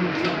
Gracias.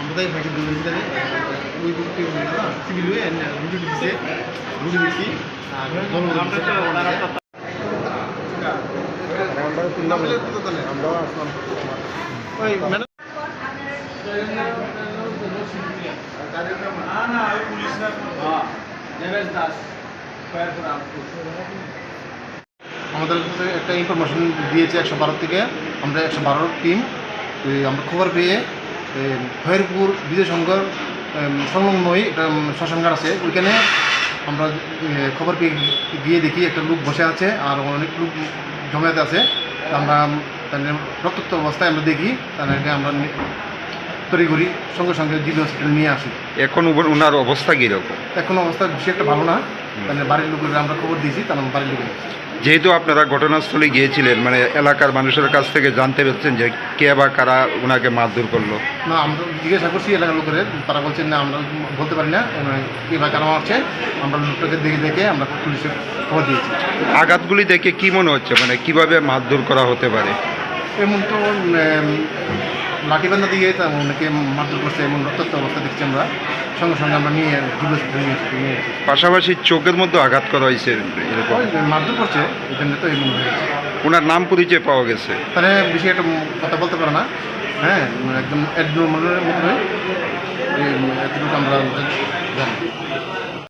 আমাদের ভাইকে দুজন ভিতরে ওই ব্যক্তি সিভিল হয়ে রুটি দিচ্ছে রুটি দিচ্ছি আর আমাদের একটা ইনফরমেশন দিয়েছে একশো বারো থেকে। আমরা একশো বারোর টিম আমরা খবর পেয়ে খয়েরপুর বিজয় সংঘর উম, সংলগ্নই একটা শ্মশানঘাট আছে। ওইখানে আমরা খবর পেয়ে গিয়ে দেখি একটা লোক বসে আছে আর অনেক লোক জমায়েত আছে। আমরা তাহলে রক্তাক্ত অবস্থায় আমরা দেখি তাদেরকে আমরা তড়ি করি সঙ্গে সঙ্গে জিবি হসপিটাল নিয়ে আসি। এখন ওনার অবস্থা কীরকম? এখন অবস্থা বেশি একটা ভালো না। তাহলে বাড়ির লোকের আমরা খবর দিয়েছি তাহলে বাড়ির লোকের যেহেতু আপনারা ঘটনাস্থলে গিয়েছিলেন মানে এলাকার মানুষের কাছ থেকে জানতে পেরেছেন যে কে বা কারা ওনাকে মারধর করল। না আমরা জিজ্ঞাসা করছি এলাকার লোকের তারা বলছেন না আমরা বলতে পারি না কি বা কেন আছে আমরা লোকটাকে দেখে দেখে আমরা পুলিশের খবর দিয়েছি। আঘাতগুলি দেখে কি মনে হচ্ছে? মানে কীভাবে মারধর করা হতে পারে? এমন তো লাঠিবান্ধা দিয়ে তা অনেকে মারধর করছে এমন রক্তাক্ত অবস্থা দেখছি আমরা। সঙ্গে সঙ্গে আমরা নিয়ে জিজ্ঞেস নিয়ে এসেছি পাশাপাশি চোখের মধ্যে আঘাত করা হয়েছে এরকম। মারধর করছে এখানে তো এমন হয়েছে। ওনার নাম পরিচয় পাওয়া গেছে। তাহলে বেশি একটা কথা বলতে পারে না? হ্যাঁ একদম একদম মতো এতটুকু আমরা জানি।